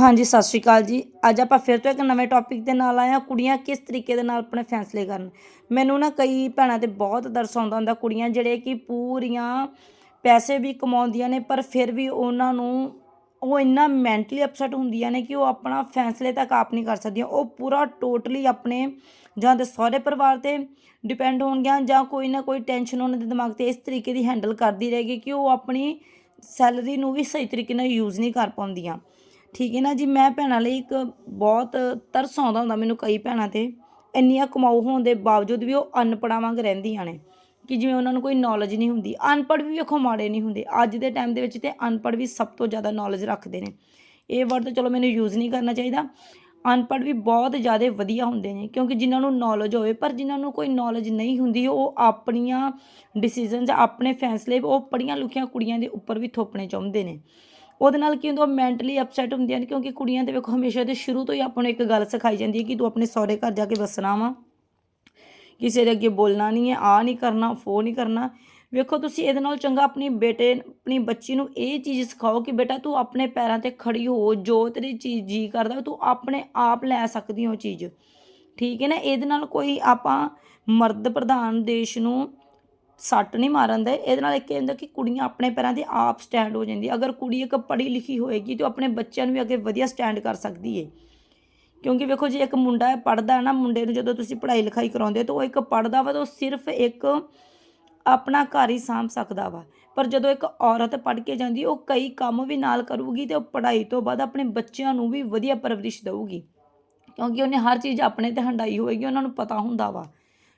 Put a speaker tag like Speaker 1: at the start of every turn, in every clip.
Speaker 1: ਹਾਂਜੀ, ਸਤਿ ਸ਼੍ਰੀ ਅਕਾਲ ਜੀ। ਅੱਜ ਆਪਾਂ ਫਿਰ ਤੋਂ ਇੱਕ ਨਵੇਂ ਟੌਪਿਕ ਦੇ ਨਾਲ ਆਏ ਹਾਂ, ਕੁੜੀਆਂ ਕਿਸ ਤਰੀਕੇ ਦੇ ਨਾਲ ਆਪਣੇ ਫੈਸਲੇ ਕਰਨ। ਮੈਨੂੰ ਨਾ ਕਈ ਭੈਣਾਂ ਤੇ ਬਹੁਤ ਤਰਸ ਆਉਂਦਾ ਹੁੰਦਾ ਕੁੜੀਆਂ, ਜਿਹੜੇ ਕਿ ਪੂਰੀਆਂ ਪੈਸੇ ਵੀ ਕਮਾਉਂਦੀਆਂ ਨੇ, ਪਰ ਫਿਰ ਵੀ ਉਹਨਾਂ ਨੂੰ ਉਹ ਇੰਨਾ ਮੈਂਟਲੀ ਅਪਸੈਟ ਹੁੰਦੀਆਂ ਨੇ ਕਿ ਉਹ ਆਪਣਾ ਫੈਸਲੇ ਤੱਕ ਆਪ ਨਹੀਂ ਕਰ ਸਕਦੀਆਂ। ਉਹ ਪੂਰਾ ਟੋਟਲੀ ਆਪਣੇ ਜਾਂ ਤੇ ਸਹੁਰੇ ਪਰਿਵਾਰ ਤੇ ਡਿਪੈਂਡ ਹੋਣਗੀਆਂ ਜਾਂ ਕੋਈ ਨਾ ਕੋਈ ਟੈਨਸ਼ਨ ਉਹਨਾਂ ਦੇ ਦਿਮਾਗ ਤੇ ਇਸ ਤਰੀਕੇ ਦੀ ਹੈਂਡਲ ਕਰਦੀ ਰਹੇਗੀ ਕਿ ਉਹ ਆਪਣੀ ਸੈਲਰੀ ਨੂੰ ਵੀ ਸਹੀ ਤਰੀਕੇ ਨਾਲ ਯੂਜ਼ ਨਹੀਂ ਕਰ ਪਾਉਂਦੀਆਂ। ਠੀਕ ਹੈ ਨਾ ਜੀ, ਮੈਂ ਭੈਣਾਂ ਲਈ ਇੱਕ ਬਹੁਤ ਤਰਸ ਆਉਂਦਾ ਹੁੰਦਾ ਮੈਨੂੰ ਕਈ ਭੈਣਾਂ ਤੇ, ਇੰਨੀਆਂ ਕਮਾਊ ਹੋਣ ਦੇ ਬਾਵਜੂਦ ਵੀ ਉਹ ਅਨਪੜ੍ਹਾਂ ਵਾਂਗ ਰਹਿੰਦੀਆਂ ਨੇ, ਕਿ ਜਿਵੇਂ ਉਹਨਾਂ ਨੂੰ ਕੋਈ ਨੌਲੇਜ ਨਹੀਂ ਹੁੰਦੀ, ਅਨਪੜ੍ਹ ਵੀ ਵੇਖੋ ਮਾੜੇ ਨਹੀਂ ਹੁੰਦੇ, ਅੱਜ ਦੇ ਟਾਈਮ ਦੇ ਵਿੱਚ ਤੇ ਅਨਪੜ੍ਹ ਵੀ ਸਭ ਤੋਂ ਜ਼ਿਆਦਾ ਨੌਲੇਜ ਰੱਖਦੇ ਨੇ, ਇਹ ਵਰਡ ਤਾਂ ਚਲੋ ਮੈਨੂੰ ਯੂਜ਼ ਨਹੀਂ ਕਰਨਾ ਚਾਹੀਦਾ, ਅਨਪੜ੍ਹ ਵੀ ਬਹੁਤ ਜ਼ਿਆਦਾ ਵਧੀਆ ਹੁੰਦੇ ਨੇ, ਕਿਉਂਕਿ ਜਿਨ੍ਹਾਂ ਨੂੰ ਨੌਲੇਜ ਹੋਵੇ, ਪਰ ਜਿਨ੍ਹਾਂ ਨੂੰ ਕੋਈ ਨੌਲੇਜ ਨਹੀਂ ਹੁੰਦੀ, ਉਹ ਆਪਣੀਆਂ ਡਿਸੀਜਨਸ ਆਪਣੇ ਫੈਸਲੇ, ਉਹ ਪੜ੍ਹੀਆਂ ਲਿਖੀਆਂ ਕੁੜੀਆਂ ਦੇ ਉੱਪਰ ਵੀ ਥੋਪਣੇ ਚਾਹੁੰਦੇ ਨੇ ਉਹਦੇ ਨਾਲ ਕੀ ਹੁੰਦਾ, ਉਹ ਮੈਂਟਲੀ ਅਪਸੈਟ ਹੁੰਦੀਆਂ ਨੇ, ਕਿਉਂਕਿ ਕੁੜੀਆਂ ਦੇ ਵੇਖੋ ਹਮੇਸ਼ਾ ਤੇ ਸ਼ੁਰੂ ਤੋਂ ਹੀ ਆਪਾਂ ਨੂੰ ਇੱਕ ਗੱਲ ਸਿਖਾਈ ਜਾਂਦੀ ਹੈ ਕਿ ਤੂੰ ਆਪਣੇ ਸਹੁਰੇ ਘਰ ਜਾ ਕੇ ਵਸਣਾ ਵਾ। ਕਿਸੇ ਦੇ ਅੱਗੇ ਬੋਲਣਾ ਨਹੀਂ ਹੈ ਆ ਨਹੀਂ ਕਰਨਾ ਫੋ ਨਹੀਂ ਕਰਨਾ। ਵੇਖੋ ਤੁਸੀਂ ਇਹਦੇ ਨਾਲ ਚੰਗਾ ਆਪਣੀ ਬੇਟੇ, ਆਪਣੀ ਬੱਚੀ ਨੂੰ ਇਹ ਚੀਜ਼ ਸਿਖਾਓ ਕਿ ਬੇਟਾ ਤੂੰ ਆਪਣੇ ਪੈਰਾਂ ਤੇ ਖੜੀ ਹੋ, ਜੋ ਤੇਰੀ ਚੀਜ਼ ਜੀ ਕਰਦਾ ਤੂੰ ਆਪਣੇ ਆਪ ਲੈ ਸਕਦੀ ਹੋ ਚੀਜ਼। ਠੀਕ ਹੈ ਨਾ, ਇਹਦੇ ਨਾਲ ਕੋਈ ਆਪਾਂ ਮਰਦ ਪ੍ਰਧਾਨ ਦੇਸ਼ ਨੂੰ ਸੱਟ ਨਹੀਂ ਮਾਰਨ ਦੇ, ਇਹਦੇ ਨਾਲ ਇੱਕ ਇਹ ਹੁੰਦਾ ਕਿ ਕੁੜੀਆਂ ਆਪਣੇ ਪੈਰਾਂ ਤੇ ਆਪ ਸਟੈਂਡ ਹੋ ਜਾਂਦੀ ਅਗਰ ਕੁੜੀ ਇੱਕ ਪੜ੍ਹੀ ਲਿਖੀ ਹੋਏਗੀ ਤਾਂ ਉਹ ਆਪਣੇ ਬੱਚਿਆਂ ਨੂੰ ਵੀ ਅੱਗੇ ਵਧੀਆ ਸਟੈਂਡ ਕਰ ਸਕਦੀ ਏ। ਕਿਉਂਕਿ ਵੇਖੋ ਜੇ ਇੱਕ ਮੁੰਡਾ ਪੜਦਾ ਹੈ ਨਾ, ਮੁੰਡੇ ਨੂੰ ਜਦੋਂ ਤੁਸੀਂ ਪੜ੍ਹਾਈ ਲਿਖਾਈ ਕਰਾਉਂਦੇ ਤਾਂ ਉਹ ਇੱਕ ਪੜਦਾ ਵਾ ਤਾਂ ਉਹ ਸਿਰਫ ਇੱਕ ਆਪਣਾ ਘਰ ਹੀ ਸਾਂਭ ਸਕਦਾ ਵਾ। ਪਰ ਜਦੋਂ ਇੱਕ ਔਰਤ ਪੜ੍ਹ ਕੇ ਜਾਂਦੀ, ਉਹ ਕਈ ਕੰਮ ਵੀ ਨਾਲ ਕਰੂਗੀ ਤੇ ਉਹ ਪੜ੍ਹਾਈ ਤੋਂ ਬਾਅਦ ਆਪਣੇ ਬੱਚਿਆਂ ਨੂੰ ਵੀ ਵਧੀਆ ਪਰਵਰਿਸ਼ ਦੇਊਗੀ। ਕਿਉਂਕਿ ਉਹਨੇ ਹਰ ਚੀਜ਼ ਆਪਣੇ ਤੇ ਹੰਡਾਈ ਹੋਏਗੀ, ਉਹਨਾਂ ਨੂੰ ਪਤਾ ਹੁੰਦਾ ਵਾ।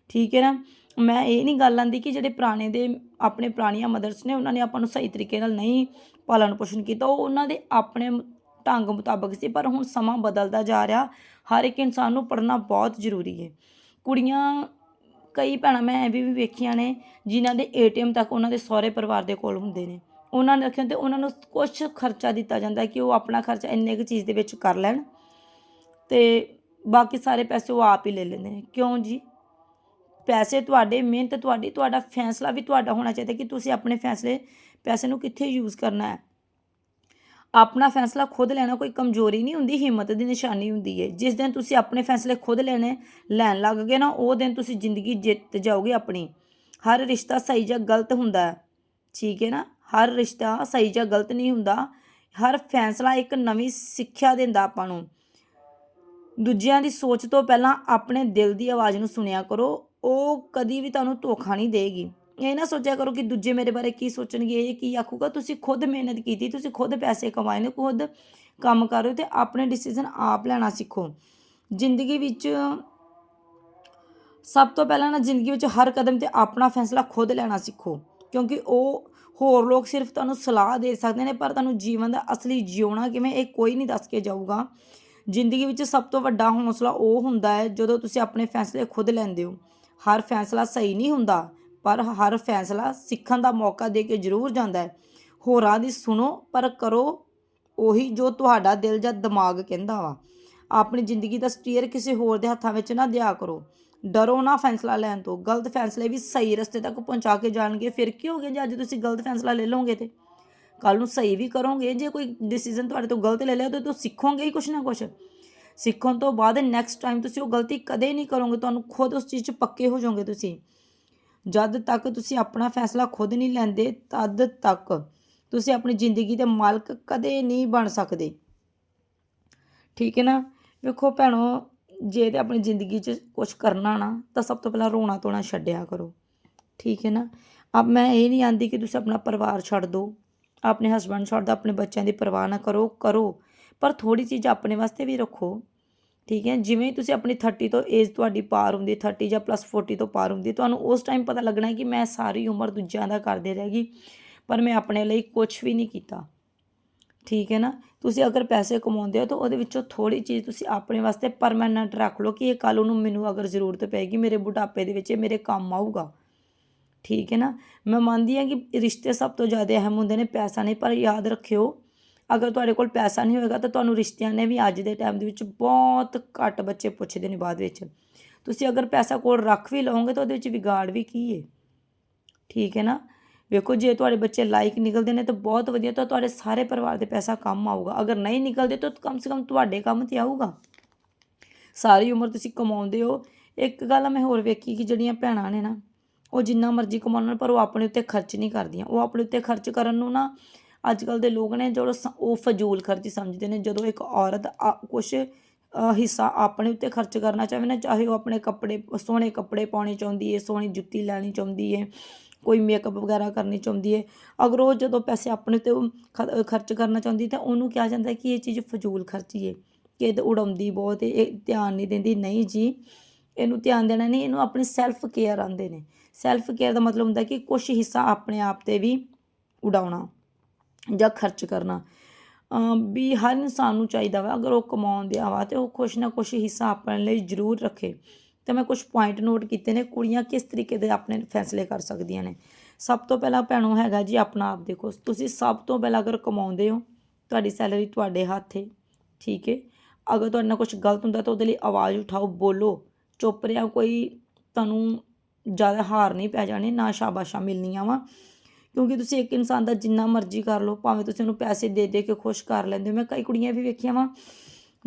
Speaker 1: ਠੀਕ ਹੈ ਨਾ? ਮੈਂ ਇਹ ਨਹੀਂ ਗੱਲ ਆਂਦੀ ਕਿ ਜਿਹੜੇ ਪੁਰਾਣੇ ਦੇ ਆਪਣੇ ਪੁਰਾਣੀਆਂ ਮਦਰਸ ਨੇ, ਉਹਨਾਂ ਨੇ ਆਪਾਂ ਨੂੰ ਸਹੀ ਤਰੀਕੇ ਨਾਲ ਨਹੀਂ ਪਾਲਣ ਪੋਸ਼ਣ ਕੀਤਾ, ਉਹ ਉਹਨਾਂ ਦੇ ਆਪਣੇ ਢੰਗ ਮੁਤਾਬਕ ਸੀ, ਪਰ ਹੁਣ ਸਮਾਂ ਬਦਲਦਾ ਜਾ ਰਿਹਾ। ਹਰ ਇੱਕ ਇਨਸਾਨ ਨੂੰ ਪੜ੍ਹਨਾ ਬਹੁਤ ਜ਼ਰੂਰੀ ਹੈ। ਕੁੜੀਆਂ, ਕਈ ਭੈਣਾਂ ਮੈਂ ਇਹ ਵੀ ਵੇਖੀਆਂ ਨੇ, ਜਿਨ੍ਹਾਂ ਦੇ ਏਟੀਐਮ ਤੱਕ ਉਹਨਾਂ ਦੇ ਸਹੁਰੇ ਪਰਿਵਾਰ ਦੇ ਕੋਲ ਹੁੰਦੇ ਨੇ। ਉਹਨਾਂ ਨੇ ਰੱਖੇ ਤੇ ਉਹਨਾਂ ਨੂੰ ਕੁਝ ਖਰਚਾ ਦਿੱਤਾ ਜਾਂਦਾ ਕਿ ਉਹ ਆਪਣਾ ਖਰਚਾ ਇੰਨੇ ਕੁ ਚੀਜ਼ ਦੇ ਵਿੱਚ ਕਰ ਲੈਣ ਤੇ ਬਾਕੀ ਸਾਰੇ ਪੈਸੇ ਉਹ ਆਪ ਹੀ ਲੈ ਲੈਂਦੇ ਨੇ। ਕਿਉਂ ਜੀ? ਪੈਸੇ ਤੁਹਾਡੇ, ਮਿਹਨਤ ਤੁਹਾਡੀ, ਤੁਹਾਡਾ ਫੈਸਲਾ ਵੀ ਤੁਹਾਡਾ ਹੋਣਾ ਚਾਹੀਦਾ ਕਿ ਤੁਸੀਂ ਆਪਣੇ ਫੈਸਲੇ, ਪੈਸੇ ਨੂੰ ਕਿੱਥੇ ਯੂਜ਼ ਕਰਨਾ ਹੈ। ਆਪਣਾ ਫੈਸਲਾ ਖੁਦ ਲੈਣਾ ਕੋਈ ਕਮਜ਼ੋਰੀ ਨਹੀਂ ਹੁੰਦੀ, ਹਿੰਮਤ ਦੀ ਨਿਸ਼ਾਨੀ ਹੁੰਦੀ ਹੈ। ਜਿਸ ਦਿਨ ਤੁਸੀਂ ਆਪਣੇ ਫੈਸਲੇ ਖੁਦ ਲੈਣੇ, ਲੈਣ ਲੱਗ ਗਏ ਨਾ, ਉਹ ਦਿਨ ਤੁਸੀਂ ਜ਼ਿੰਦਗੀ ਜਿੱਤ ਜਾਓਗੇ ਆਪਣੀ। ਹਰ ਰਿਸ਼ਤਾ ਸਹੀ ਜਾਂ ਗਲਤ ਹੁੰਦਾ ਹੈ, ਠੀਕ ਹੈ ਨਾ? ਹਰ ਰਿਸ਼ਤਾ ਸਹੀ ਜਾਂ ਗਲਤ ਨਹੀਂ ਹੁੰਦਾ। ਹਰ ਫੈਸਲਾ ਇੱਕ ਨਵੀਂ ਸਿੱਖਿਆ ਦਿੰਦਾ ਆਪਾਂ ਨੂੰ। ਦੂਜਿਆਂ ਦੀ ਸੋਚ ਤੋਂ ਪਹਿਲਾਂ ਆਪਣੇ ਦਿਲ ਦੀ ਆਵਾਜ਼ ਨੂੰ ਸੁਣਿਆ ਕਰੋ। ਉਹ ਕਦੀ ਵੀ ਤੁਹਾਨੂੰ ਧੋਖਾ ਨਹੀਂ ਦੇਗੀ। ਇਹ ਨਾ ਸੋਚਿਆ ਕਰੋ ਕਿ ਦੂਜੇ ਮੇਰੇ ਬਾਰੇ ਕੀ ਸੋਚਣਗੇ, ਇਹ ਕੀ ਆਖੂਗਾ। ਤੁਸੀਂ ਖੁਦ ਮਿਹਨਤ ਕੀਤੀ, ਤੁਸੀਂ ਖੁਦ ਪੈਸੇ ਕਮਾਏ ਨੇ, ਖੁਦ ਕੰਮ ਕਰ ਰਹੇ ਹੋ ਤੇ ਆਪਣੇ ਡਿਸੀਜਨ ਆਪ ਲੈਣਾ ਸਿੱਖੋ। ਜ਼ਿੰਦਗੀ ਵਿੱਚ ਸਭ ਤੋਂ ਪਹਿਲਾਂ ਨਾ ਜ਼ਿੰਦਗੀ ਵਿੱਚ ਹਰ ਕਦਮ ਤੇ ਆਪਣਾ ਫੈਸਲਾ ਖੁਦ ਲੈਣਾ ਸਿੱਖੋ, ਕਿਉਂਕਿ ਉਹ ਹੋਰ ਲੋਕ ਸਿਰਫ ਤੁਹਾਨੂੰ ਸਲਾਹ ਦੇ ਸਕਦੇ ਨੇ, ਪਰ ਤੁਹਾਨੂੰ ਜੀਵਨ ਦਾ ਅਸਲੀ ਜਿਉਣਾ ਕਿਵੇਂ, ਇਹ ਕੋਈ ਨਹੀਂ ਦੱਸ ਕੇ ਜਾਊਗਾ। ਜ਼ਿੰਦਗੀ ਵਿੱਚ ਸਭ ਤੋਂ ਵੱਡਾ ਹੌਸਲਾ ਉਹ ਹੁੰਦਾ ਹੈ ਜਦੋਂ ਤੁਸੀਂ ਆਪਣੇ ਫੈਸਲੇ ਖੁਦ ਲੈਂਦੇ ਹੋ। ਹਰ ਫੈਸਲਾ ਸਹੀ ਨਹੀਂ ਹੁੰਦਾ, ਪਰ ਹਰ ਫੈਸਲਾ ਸਿੱਖਣ ਦਾ ਮੌਕਾ ਦੇ ਕੇ ਜ਼ਰੂਰ ਜਾਂਦਾ ਹੈ। ਹੋਰਾਂ ਦੀ ਸੁਣੋ, ਪਰ ਕਰੋ ਉਹੀ ਜੋ ਤੁਹਾਡਾ ਦਿਲ ਜਾਂ ਦਿਮਾਗ ਕਹਿੰਦਾ ਵਾ। ਆਪਣੀ ਜ਼ਿੰਦਗੀ ਦਾ ਸਟੀਅਰ ਕਿਸੇ ਹੋਰ ਦੇ ਹੱਥਾਂ ਵਿੱਚ ਨਾ ਦਿਆ ਕਰੋ। ਡਰੋ ਨਾ ਫੈਸਲਾ ਲੈਣ ਤੋਂ। ਗਲਤ ਫੈਸਲੇ ਵੀ ਸਹੀ ਰਸਤੇ ਤੱਕ ਪਹੁੰਚਾ ਕੇ ਜਾਣਗੇ। ਫਿਰ ਕੀ ਹੋਗੇ ਜੇ ਅੱਜ ਤੁਸੀਂ ਗਲਤ ਫੈਸਲਾ ਲੈ ਲਓਗੇ ਤੇ? ਕੱਲ ਨੂੰ ਸਹੀ ਵੀ ਕਰੋਗੇ। ਜੇ ਕੋਈ ਡਿਸੀਜਨ ਤੁਹਾਡੇ ਤੋਂ ਗਲਤ ਲੈ ਲਿਆ ਤਾਂ ਤੁਸੀਂ ਸਿੱਖੋਗੇ ਹੀ ਕੁਛ ਨਾ ਕੁਛ। ਸਿੱਖਣ ਤੋਂ ਬਾਅਦ ਨੈਕਸਟ ਟਾਈਮ ਤੁਸੀਂ ਉਹ ਗਲਤੀ ਕਦੇ ਨਹੀਂ ਕਰੋਗੇ, ਤੁਹਾਨੂੰ ਖੁਦ ਉਸ ਚੀਜ਼ 'ਚ ਪੱਕੇ ਹੋ ਜਾਓਗੇ ਤੁਸੀਂ। ਜਦ ਤੱਕ ਤੁਸੀਂ ਆਪਣਾ ਫੈਸਲਾ ਖੁਦ ਨਹੀਂ ਲੈਂਦੇ, ਤਦ ਤੱਕ ਤੁਸੀਂ ਆਪਣੀ ਜ਼ਿੰਦਗੀ ਦੇ ਮਾਲਕ ਕਦੇ ਨਹੀਂ ਬਣ ਸਕਦੇ। ਠੀਕ ਹੈ ਨਾ? ਵੇਖੋ ਭੈਣੋ, ਜੇ ਤੇ ਆਪਣੀ ਜ਼ਿੰਦਗੀ 'ਚ ਕੁਝ ਕਰਨਾ ਨਾ, ਤਾਂ ਸਭ ਤੋਂ ਪਹਿਲਾਂ ਰੋਣਾ ਧੋਣਾ ਛੱਡਿਆ ਕਰੋ। ਠੀਕ ਹੈ ਨਾ? ਅਬ ਮੈਂ ਇਹ ਨਹੀਂ ਆਂਦੀ ਕਿ ਤੁਸੀਂ ਆਪਣਾ ਪਰਿਵਾਰ ਛੱਡ ਦਿਓ ਆਪਣੇ ਹਸਬੰਡ ਛੱਡ ਦਿਓ ਆਪਣੇ ਬੱਚਿਆਂ ਦੀ ਪਰਵਾਹ ਨਾ ਕਰੋ ਕਰੋ। ਪਰ ਥੋੜੀ ਚੀਜ਼ ਆਪਣੇ ਵਾਸਤੇ ਵੀ ਰੱਖੋ। ਠੀਕ ਹੈ, ਜਿਵੇਂ ਹੀ ਤੁਸੀਂ ਆਪਣੀ 30 ਤੋਂ ਏਜ ਤੁਹਾਡੀ ਪਾਰ ਹੁੰਦੀ 30 ਜਾਂ ਪਲੱਸ 40 ਤੋਂ ਪਾਰ ਹੁੰਦੀ, ਤੁਹਾਨੂੰ ਉਸ ਟਾਈਮ ਪਤਾ ਲੱਗਣਾ ਹੈ ਕਿ ਮੈਂ ਸਾਰੀ ਉਮਰ ਦੂਜਿਆਂ ਦਾ ਕਰਦੇ ਰਹਿ ਗਈ ਪਰ ਮੈਂ ਆਪਣੇ ਲਈ ਕੁਝ ਵੀ ਨਹੀਂ ਕੀਤਾ। ਠੀਕ ਹੈ ਨਾ? ਤੁਸੀਂ ਅਗਰ ਪੈਸੇ ਕਮਾਉਂਦੇ ਹੋ ਤਾਂ ਉਹਦੇ ਵਿੱਚੋਂ ਥੋੜੀ ਚੀਜ਼ ਤੁਸੀਂ ਆਪਣੇ ਵਾਸਤੇ ਪਰਮਾਨੈਂਟ ਰੱਖ ਲਓ ਕਿ ਇਹ ਕੱਲ ਨੂੰ ਮੈਨੂੰ ਅਗਰ ਜ਼ਰੂਰਤ ਪਏਗੀ, ਮੇਰੇ ਬੁਢਾਪੇ ਦੇ ਵਿੱਚ ਇਹ ਮੇਰੇ ਕੰਮ ਆਊਗਾ। ਠੀਕ ਹੈ ਨਾ? ਮੈਂ ਮੰਨਦੀ ਹਾਂ ਕਿ ਰਿਸ਼ਤੇ ਸਭ ਤੋਂ ਜ਼ਿਆਦਾ ਅਹਿਮ ਹੁੰਦੇ ਨੇ, ਪੈਸਾ ਨਹੀਂ, ਪਰ ਯਾਦ ਰੱਖਿਓ ਅਗਰ ਤੁਹਾਡੇ ਕੋਲ ਪੈਸਾ ਨਹੀਂ ਹੋਏਗਾ ਤਾਂ ਤੁਹਾਨੂੰ ਰਿਸ਼ਤਿਆਂ ਨੇ ਵੀ ਅੱਜ ਦੇ ਟਾਈਮ ਦੇ ਵਿੱਚ ਬਹੁਤ ਘੱਟ ਬੱਚੇ ਪੁੱਛਦੇ ਨੇ ਬਾਅਦ ਵਿੱਚ। ਤੁਸੀਂ ਅਗਰ ਪੈਸਾ ਕੋਲ ਰੱਖ ਵੀ ਲਓਗੇ ਤਾਂ ਉਹਦੇ ਵਿੱਚ ਵਿਗਾੜ ਵੀ ਕੀ ਹੈ ਠੀਕ ਹੈ ਨਾ? ਵੇਖੋ, ਜੇ ਤੁਹਾਡੇ ਬੱਚੇ ਲਾਇਕ ਨਿਕਲਦੇ ਨੇ ਤਾਂ ਬਹੁਤ ਵਧੀਆ, ਤਾਂ ਤੁਹਾਡੇ ਸਾਰੇ ਪਰਿਵਾਰ ਦੇ ਪੈਸਾ ਕੰਮ ਆਊਗਾ। ਅਗਰ ਨਹੀਂ ਨਿਕਲਦੇ ਤਾਂ ਕਮ ਸੇ ਕਮ ਤੁਹਾਡੇ ਕੰਮ ਤੇ ਆਊਗਾ। ਸਾਰੀ ਉਮਰ ਤੁਸੀਂ ਕਮਾਉਂਦੇ ਹੋ। ਇੱਕ ਗੱਲ ਮੈਂ ਹੋਰ ਵੇਖੀ ਕਿ ਜਿਹੜੀਆਂ ਭੈਣਾਂ ਨੇ ਨਾ, ਉਹ ਜਿੰਨਾ ਮਰਜ਼ੀ ਕਮਾਉਣ ਪਰ ਉਹ ਆਪਣੇ ਉੱਤੇ ਖਰਚ ਨਹੀਂ ਕਰਦੀਆਂ। ਉਹ ਆਪਣੇ ਉੱਤੇ ਖਰਚ ਕਰਨ ਨੂੰ ਨਾ ਅੱਜ ਕੱਲ ਦੇ ਲੋਕ ਨੇ ਜਿਹੜੇ ਸ- ਉਹ ਫਜ਼ੂਲ ਖਰਚੀ ਸਮਝਦੇ ਨੇ, ਜਦੋਂ ਇੱਕ ਔਰਤ ਕੁਝ ਹਿੱਸਾ ਆਪਣੇ ਉੱਤੇ ਖਰਚ ਕਰਨਾ ਚਾਹੇ ਨਾ, ਚਾਹੇ ਉਹ ਆਪਣੇ ਕੱਪੜੇ, ਸੋਹਣੇ ਕੱਪੜੇ ਪਾਉਣੇ ਚਾਹੁੰਦੀ ਹੈ ਸੋਹਣੀ ਜੁੱਤੀ ਲੈਣੀ ਚਾਹੁੰਦੀ ਹੈ ਕੋਈ ਮੇਕਅਪ ਵਗੈਰਾ ਕਰਨੀ ਚਾਹੁੰਦੀ ਹੈ ਅਗਰ ਉਹ ਜਦੋਂ ਪੈਸੇ ਆਪਣੇ ਉੱਤੇ ਖ- ਖਰਚ ਕਰਨਾ ਚਾਹੁੰਦੀ, ਤਾਂ ਉਹਨੂੰ ਕਿਹਾ ਜਾਂਦਾ ਕਿ ਇਹ ਚੀਜ਼ ਫਜ਼ੂਲ ਖਰਚੀ ਹੈ ਕਿ ਇਹ ਤਾਂ ਉਡਾਉਂਦੀ ਬਹੁਤ ਇਹ ਧਿਆਨ ਨਹੀਂ ਦਿੰਦੀ, ਨਹੀਂ ਜੀ, ਇਹਨੂੰ ਧਿਆਨ ਦੇਣਾ ਨਹੀਂ, ਇਹਨੂੰ ਆਪਣੀ ਸੈਲਫ ਕੇਅਰ ਆਂਦੇ ਨੇ ਸੈਲਫ ਕੇਅਰ ਦਾ ਮਤਲਬ ਹੁੰਦਾ ਕਿ ਕੁਝ ਹਿੱਸਾ ਆਪਣੇ ਆਪ ਤੇ ਵੀ ਉਡਾਉਣਾ। ਜਾਂ ਖਰਚ ਕਰਨਾ। ਵੀ ਹਰ ਇਨਸਾਨ ਨੂੰ ਚਾਹੀਦਾ ਵਾ, ਅਗਰ ਉਹ ਕਮਾਉਣ ਦਿਆ ਵਾ ਤੇ ਉਹ ਕੁਛ ਨਾ ਕੁਛ ਹਿੱਸਾ ਆਪਣੇ ਲਈ ਜ਼ਰੂਰ ਰੱਖੇ। ਤੇ ਮੈਂ ਕੁਝ ਪੁਆਇੰਟ ਨੋਟ ਕੀਤੇ ਨੇ, ਕੁੜੀਆਂ ਕਿਸ ਤਰੀਕੇ ਦੇ ਆਪਣੇ ਫੈਸਲੇ ਕਰ ਸਕਦੀਆਂ ਨੇ। ਸਭ ਤੋਂ ਪਹਿਲਾਂ ਭੈਣੋ ਹੈਗਾ ਜੀ, ਆਪਣਾ ਆਪ ਦੇਖੋ। ਤੁਸੀਂ ਸਭ ਤੋਂ ਪਹਿਲਾਂ ਅਗਰ ਕਮਾਉਂਦੇ ਹੋ, ਤੁਹਾਡੀ ਸੈਲਰੀ ਤੁਹਾਡੇ ਹੱਥ ਹੈ ਠੀਕ ਹੈ ਅਗਰ ਤੁਹਾਡੇ ਨਾਲ ਕੁਝ ਗਲਤ ਹੁੰਦਾ ਤਾਂ ਉਹਦੇ ਲਈ ਆਵਾਜ਼ ਉਠਾਓ, ਬੋਲੋ। ਚੁੱਪ ਰਿਹਾ, ਕੋਈ ਤੁਹਾਨੂੰ ਜ਼ਿਆਦਾ ਹਾਰ ਨਹੀਂ ਪੈ ਜਾਣੀ, ਨਾ ਸ਼ਾਬਾਸ਼ਾਂ ਮਿਲਣੀਆਂ ਵਾ। ਕਿਉਂਕਿ ਤੁਸੀਂ ਇੱਕ ਇਨਸਾਨ ਦਾ ਜਿੰਨਾ ਮਰਜ਼ੀ ਕਰ ਲਓ, ਭਾਵੇਂ ਤੁਸੀਂ ਉਹਨੂੰ ਪੈਸੇ ਦੇ ਦੇ ਕੇ ਖੁਸ਼ ਕਰ ਲੈਂਦੇ ਹੋ। ਮੈਂ ਕਈ ਕੁੜੀਆਂ ਵੀ ਵੇਖੀਆਂ ਵਾ,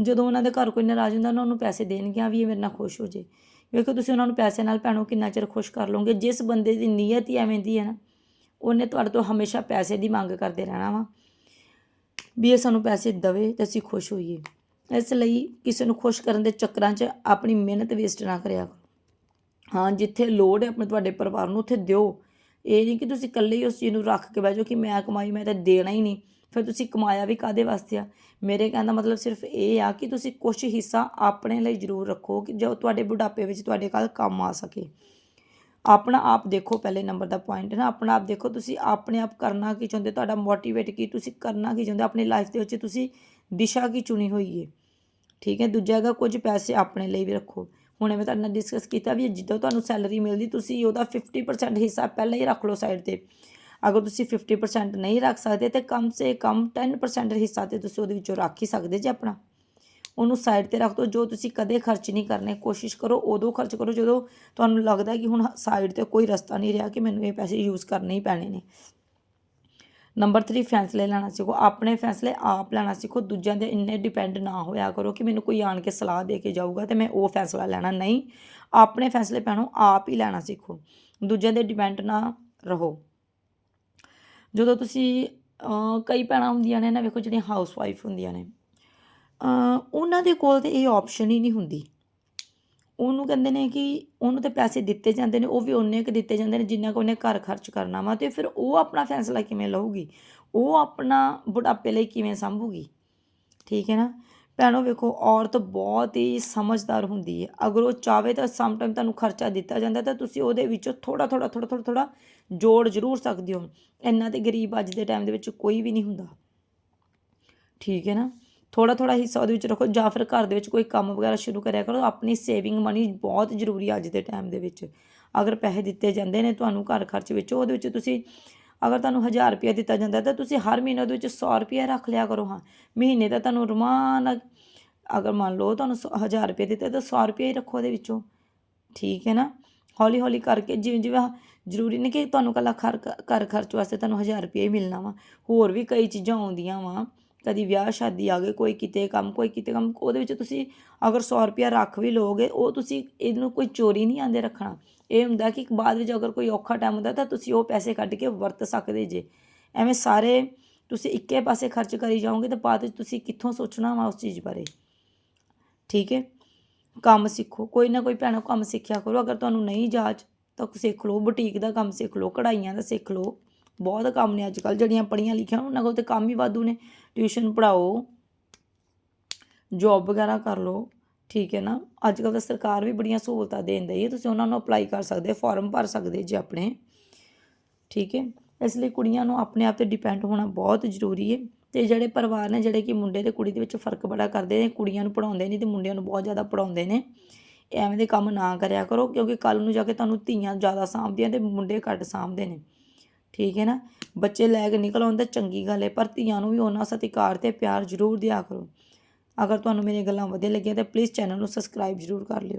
Speaker 1: ਜਦੋਂ ਉਹਨਾਂ ਦੇ ਘਰ ਕੋਈ ਨਾਰਾਜ਼ ਹੁੰਦਾ, ਉਹਨਾਂ ਨੂੰ ਪੈਸੇ ਦੇਣਗੀਆਂ ਵੀ ਇਹ ਮੇਰੇ ਨਾਲ ਖੁਸ਼ ਹੋ ਜੇ। ਵੇਖੋ ਤੁਸੀਂ ਉਹਨਾਂ ਨੂੰ ਪੈਸੇ ਨਾਲ ਭੈਣੋ ਕਿੰਨਾ ਚਿਰ ਖੁਸ਼ ਕਰ ਲਓਗੇ। ਜਿਸ ਬੰਦੇ ਦੀ ਨੀਅਤ ਹੀ ਐਵੇਂ ਦੀ ਹੈ ਨਾ, ਉਹਨੇ ਤੁਹਾਡੇ ਤੋਂ ਹਮੇਸ਼ਾ ਪੈਸੇ ਦੀ ਮੰਗ ਕਰਦੇ ਰਹਿਣਾ ਵਾ, ਵੀ ਇਹ ਸਾਨੂੰ ਪੈਸੇ ਦਵੇ ਤੇ ਅਸੀਂ ਖੁਸ਼ ਹੋਈਏ। ਇਸ ਲਈ ਕਿਸੇ ਨੂੰ ਖੁਸ਼ ਕਰਨ ਦੇ ਚੱਕਰਾਂ 'ਚ ਆਪਣੀ ਮਿਹਨਤ ਵੇਸਟ ਨਾ ਕਰਿਆ ਕਰੋ। ਹਾਂ, ਜਿੱਥੇ ਲੋੜ ਹੈ, ਆਪਣੇ ਤੁਹਾਡੇ ਪਰਿਵਾਰ ਨੂੰ ਉੱਥੇ ਦਿਓ। ਇਹ ਨਹੀਂ ਕਿ ਤੁਸੀਂ ਇਕੱਲੇ ਹੀ ਉਸ ਚੀਜ਼ ਨੂੰ ਰੱਖ ਕੇ ਬਹਿ ਜਾਓ ਕਿ ਮੈਂ ਕਮਾਈ ਮੈਂ ਤਾਂ ਦੇਣਾ ਹੀ ਨਹੀਂ। ਫਿਰ ਤੁਸੀਂ ਕਮਾਇਆ ਵੀ ਕਾਦੇ ਵਾਸਤੇ ਆ? ਮੇਰੇ ਕਹਿਣ ਦਾ ਮਤਲਬ ਸਿਰਫ ਇਹ ਆ ਕਿ ਤੁਸੀਂ ਕੁਝ ਹਿੱਸਾ ਆਪਣੇ ਲਈ ਜ਼ਰੂਰ ਰੱਖੋ ਕਿ ਜੋ ਤੁਹਾਡੇ ਬੁਢਾਪੇ ਵਿੱਚ ਤੁਹਾਡੇ ਕੱਲ ਕੰਮ ਆ ਸਕੇ। ਆਪਣਾ ਆਪ ਦੇਖੋ ਪਹਿਲੇ ਨੰਬਰ ਦਾ ਪੁਆਇੰਟ ਹੈ ਨਾ? ਆਪਣਾ ਆਪ ਦੇਖੋ ਤੁਸੀਂ ਆਪਣੇ ਆਪ ਕਰਨਾ ਕੀ ਚਾਹੁੰਦੇ? ਤੁਹਾਡਾ ਮੋਟੀਵੇਟ ਕੀ? ਤੁਸੀਂ ਕਰਨਾ ਕੀ ਚਾਹੁੰਦੇ? ਆਪਣੀ ਲਾਈਫ ਦੇ ਵਿੱਚ ਤੁਸੀਂ ਦਿਸ਼ਾ ਕੀ ਚੁਣੀ ਹੋਈ ਹੈ ਠੀਕ ਹੈ? ਦੂਜਾ ਹੈਗਾ ਕੁਝ ਪੈਸੇ ਆਪਣੇ ਲਈ ਵੀ ਰੱਖੋ। ਹੁਣੇ ਮੈਂ ਤੁਹਾਡੇ ਨਾਲ ਡਿਸਕਸ ਕੀਤਾ ਵੀ ਜਿੱਦਾਂ ਤੁਹਾਨੂੰ ਸੈਲਰੀ ਮਿਲਦੀ, ਤੁਸੀਂ ਉਹਦਾ 50% ਹਿੱਸਾ ਪਹਿਲਾਂ ਹੀ ਰੱਖ ਲਓ ਸਾਈਡ ਤੇ। ਅਗਰ ਤੁਸੀਂ 50% ਨਹੀਂ ਰੱਖ ਸਕਦੇ ਤੇ ਕਮ ਸੇ ਕਮ 10% ਹਿੱਸਾ ਤੇ ਤੁਸੀਂ ਉਹਦੇ ਵਿੱਚੋਂ ਰੱਖ ਹੀ ਸਕਦੇ ਜੇ ਆਪਣਾ। ਉਹਨੂੰ ਸਾਈਡ ਤੇ ਰੱਖ ਦਿਓ ਜੋ ਤੁਸੀਂ ਕਦੇ ਖਰਚ ਨਹੀਂ ਕਰਨੇ, ਕੋਸ਼ਿਸ਼ ਕਰੋ, ਉਦੋਂ ਖਰਚ ਕਰੋ, ਜਦੋਂ ਤੁਹਾਨੂੰ ਲੱਗਦਾ ਕਿ ਹੁਣ ਸਾਈਡ ਤੇ ਕੋਈ ਰਸਤਾ ਨਹੀਂ ਰਿਹਾ ਕਿ ਮੈਨੂੰ ਇਹ ਪੈਸੇ ਯੂਜ਼ ਕਰਨੇ ਹੀ ਪੈਣੇ ਨੇ। ਨੰਬਰ 3 ਫੈਸਲੇ ਲੈਣਾ ਸਿੱਖੋ, ਆਪਣੇ ਫੈਸਲੇ ਆਪ ਲੈਣਾ ਸਿੱਖੋ, ਦੂਜਿਆਂ ਦੇ ਇੰਨੇ ਡਿਪੈਂਡ ਨਾ ਹੋਇਆ ਕਰੋ ਕਿ ਮੈਨੂੰ ਕੋਈ ਆਣ ਕੇ ਸਲਾਹ ਦੇ ਕੇ ਜਾਊਗਾ ਤੇ ਮੈਂ ਉਹ ਫੈਸਲਾ ਲੈਣਾ ਨਹੀਂ। ਆਪਣੇ ਫੈਸਲੇ ਪੈਣੋ ਆਪ ਹੀ ਲੈਣਾ ਸਿੱਖੋ, ਦੂਜਿਆਂ ਦੇ ਡਿਪੈਂਡ ਨਾ ਰਹੋ। ਜਦੋਂ ਤੁਸੀਂ ਕਈ ਭੈਣਾਂ ਹੁੰਦੀਆਂ ਨੇ ਨਾ, ਵੇਖੋ ਜਿਹੜੀਆਂ ਹਾਊਸ ਵਾਈਫ ਹੁੰਦੀਆਂ ਨੇ ਉਹਨਾਂ ਦੇ ਕੋਲ ਤੇ ਇਹ ਆਪਸ਼ਨ ਹੀ ਨਹੀਂ ਹੁੰਦੀ। ਉਹਨੂੰ ਕਹਿੰਦੇ ਨੇ ਕਿ ਉਹਨੂੰ ਤੇ ਪੈਸੇ ਦਿੱਤੇ ਜਾਂਦੇ ਨੇ, ਉਹ ਵੀ ਉਹਨੇ ਕੁ ਦਿੱਤੇ ਜਾਂਦੇ ਨੇ ਜਿੰਨਾ ਕੁ ਉਹਨੇ ਘਰ ਖਰਚ ਕਰਨਾ ਵਾ ਤੇ ਫਿਰ ਉਹ ਆਪਣਾ ਫੈਸਲਾ ਕਿਵੇਂ ਲਊਗੀ? ਉਹ ਆਪਣਾ ਬੁਢਾਪੇ ਲਈ ਕਿਵੇਂ ਸੰਭੂਗੀ? ਠੀਕ ਹੈ ਨਾ? ਭੈਣੋ ਵੇਖੋ, ਔਰਤ ਬਹੁਤ ਹੀ ਸਮਝਦਾਰ ਹੁੰਦੀ ਹੈ। ਅਗਰ ਉਹ ਚਾਵੇ ਤਾਂ ਸਮ ਟਾਈਮ ਤੁਹਾਨੂੰ ਖਰਚਾ ਦਿੱਤਾ ਜਾਂਦਾ ਤਾਂ ਤੁਸੀਂ ਉਹਦੇ ਵਿੱਚੋਂ ਥੋੜਾ ਥੋੜਾ ਥੋੜਾ ਥੋੜਾ ਥੋੜਾ ਜੋੜ ਜ਼ਰੂਰ ਸਕਦੇ ਹੋ। ਇੰਨਾ ਤੇ ਗਰੀਬ ਅੱਜ ਦੇ ਟਾਈਮ ਦੇ ਵਿੱਚ ਕੋਈ ਵੀ ਨਹੀਂ ਹੁੰਦਾ। ਠੀਕ ਹੈ ਨਾ? ਥੋੜਾ ਥੋੜਾ ਹਿੱਸਾ ਉਹਦੇ ਵਿੱਚ ਰੱਖੋ ਜਾਂ ਫਿਰ ਘਰ ਦੇ ਵਿੱਚ ਕੋਈ ਕੰਮ ਵਗੈਰਾ ਸ਼ੁਰੂ ਕਰਿਆ ਕਰੋ, ਆਪਣੀ ਸੇਵਿੰਗ ਮਨੀ ਬਹੁਤ ਜ਼ਰੂਰੀ ਅੱਜ ਦੇ ਟਾਈਮ ਦੇ ਵਿੱਚ। ਅਗਰ ਪੈਸੇ ਦਿੱਤੇ ਜਾਂਦੇ ਨੇ ਤੁਹਾਨੂੰ ਘਰ ਖਰਚ ਵਿੱਚ, ਉਹਦੇ ਵਿੱਚ ਤੁਸੀਂ ਅਗਰ ਤੁਹਾਨੂੰ 1000 ਰੁਪਏ ਦਿੱਤਾ ਜਾਂਦਾ ਤਾਂ ਤੁਸੀਂ ਹਰ ਮਹੀਨੇ ਉਹਦੇ ਵਿੱਚ 100 ਰੁਪਏ ਰੱਖ ਲਿਆ ਕਰੋ, ਹਾਂ। ਮਹੀਨੇ ਦਾ ਤੁਹਾਨੂੰ ਰਮਾਨ ਅਗਰ ਮੰਨ ਲਓ ਤੁਹਾਨੂੰ 1000 ਰੁਪਏ ਦਿੱਤੇ ਤਾਂ 100 ਰੁਪਏ ਹੀ ਰੱਖੋ ਉਹਦੇ ਵਿੱਚੋਂ। ਠੀਕ ਹੈ ਨਾ? ਹੌਲੀ ਹੌਲੀ ਕਰਕੇ ਜਿਵੇਂ ਜਿਵੇਂ ਜ਼ਰੂਰੀ ਨਹੀਂ ਕਿ ਤੁਹਾਨੂੰ ਕੱਲਾ ਖਰ, ਘਰ ਖਰਚ ਵਾਸਤੇ ਤੁਹਾਨੂੰ 1000 ਰੁਪਏ ਹੀ ਮਿਲਣਾ ਵਾ। ਹੋਰ ਵੀ ਕਈ ਚੀਜ਼ਾਂ ਆਉਂਦੀਆਂ ਵਾ। ਕਦੀ ਵਿਆਹ ਸ਼ਾਦੀ ਆ ਗਈ, ਕੋਈ ਕਿਤੇ ਕੰਮ, ਕੋਈ ਕਿਤੇ ਕੰਮ, ਉਹਦੇ ਵਿੱਚ ਤੁਸੀਂ ਅਗਰ 100 ਰੁਪਇਆ ਰੱਖ ਵੀ ਲਓਗੇ, ਉਹ ਤੁਸੀਂ ਇਹਨੂੰ ਕੋਈ ਚੋਰੀ ਨਹੀਂ ਆਂਦੇ ਰੱਖਣਾ। ਇਹ ਹੁੰਦਾ ਕਿ ਬਾਅਦ ਵਿੱਚ ਅਗਰ ਕੋਈ ਔਖਾ ਟਾਈਮ ਹੁੰਦਾ ਤਾਂ ਤੁਸੀਂ ਉਹ ਪੈਸੇ ਕੱਢ ਕੇ ਵਰਤ ਸਕਦੇ ਜੇ। ਐਵੇਂ ਸਾਰੇ ਤੁਸੀਂ ਇੱਕੇ ਪਾਸੇ ਖਰਚ ਕਰੀ ਜਾਓਗੇ ਤਾਂ ਬਾਅਦ ਵਿੱਚ ਤੁਸੀਂ ਕਿੱਥੋਂ ਸੋਚਣਾ ਵਾ ਉਸ ਚੀਜ਼ ਬਾਰੇ। ਠੀਕ ਹੈ? ਕੰਮ ਸਿੱਖੋ, ਕੋਈ ਨਾ ਕੋਈ ਭੈਣੋ ਕੰਮ ਸਿੱਖਿਆ ਕਰੋ, ਅਗਰ ਤੁਹਾਨੂੰ ਨਹੀਂ ਜਾਚ ਤਾਂ ਸਿੱਖ ਲਓ, ਬੁਟੀਕ ਦਾ ਕੰਮ ਸਿੱਖ ਲਓ, ਕਢਾਈਆਂ ਦਾ ਸਿੱਖ ਲਓ। ਬਹੁਤ ਕੰਮ ਨੇ ਅੱਜ ਕੱਲ ਜਿਹੜੀਆਂ ਪੜੀਆਂ ਲਿਖੀਆਂ, ਉਹਨਾਂ ਕੋਲ ਤੇ ਕੰਮ ਹੀ ਵਾਧੂ ਨੇ। ਟਿਊਸ਼ਨ ਪੜਾਓ ਜੌਬ ਵਗੈਰਾ ਕਰ ਲਓ, ਠੀਕ ਹੈ ਨਾ? ਅੱਜ ਕੱਲ ਤਾਂ ਸਰਕਾਰ ਵੀ ਬੜੀਆਂ ਸਹੂਲਤਾਂ ਦੇਣ ਦਈ ਹੈ, ਤੁਸੀਂ ਉਹਨਾਂ ਨੂੰ ਅਪਲਾਈ ਕਰ ਸਕਦੇ ਫਾਰਮ ਭਰ ਸਕਦੇ ਜੇ ਆਪਣੇ, ਠੀਕ ਹੈ? ਇਸ ਲਈ ਕੁੜੀਆਂ ਨੂੰ ਆਪਣੇ ਆਪ ਤੇ ਡਿਪੈਂਡ ਹੋਣਾ ਬਹੁਤ ਜ਼ਰੂਰੀ ਹੈ। ਤੇ ਜਿਹੜੇ ਪਰਿਵਾਰ ਨੇ, ਜਿਹੜੇ ਕਿ ਮੁੰਡੇ ਤੇ ਕੁੜੀ ਦੇ ਵਿੱਚ ਫ਼ਰਕ ਬੜਾ ਕਰਦੇ ਨੇ, ਕੁੜੀਆਂ ਨੂੰ ਪੜਾਉਂਦੇ ਨਹੀਂ ਤੇ ਮੁੰਡਿਆਂ ਨੂੰ ਬਹੁਤ ਜ਼ਿਆਦਾ ਪੜਾਉਂਦੇ ਨੇ, ਐਵੇਂ ਦੇ ਕੰਮ ਨਾ ਕਰਿਆ ਕਰੋ, ਕਿਉਂਕਿ ਕੱਲ ਨੂੰ ਜਾ ਕੇ ਤੁਹਾਨੂੰ ਧੀਆਂ ਜ਼ਿਆਦਾ ਸਾਂਭਦੀਆਂ ਤੇ ਮੁੰਡੇ ਘੱਟ ਸਾਂਭਦੇ ਨੇ। ਠੀਕ ਹੈ ਨਾ? ਬੱਚੇ ਲੈ ਕੇ ਨਿਕਲ ਆਉਣ ਤਾਂ ਚੰਗੀ ਗੱਲ ਹੈ, ਪਰ ਧੀਆਂ ਨੂੰ ਵੀ ਉਹਨਾਂ ਸਤਿਕਾਰ ਤੇ ਪਿਆਰ ਜ਼ਰੂਰ ਦਿਆ ਕਰੋ। ਅਗਰ ਤੁਹਾਨੂੰ ਮੇਰੀਆਂ ਗੱਲਾਂ ਵਧੀਆ ਲੱਗੀਆਂ ਤਾਂ ਪਲੀਜ਼ ਚੈਨਲ ਨੂੰ ਸਬਸਕ੍ਰਾਈਬ ਜ਼ਰੂਰ ਕਰ ਲਿਓ।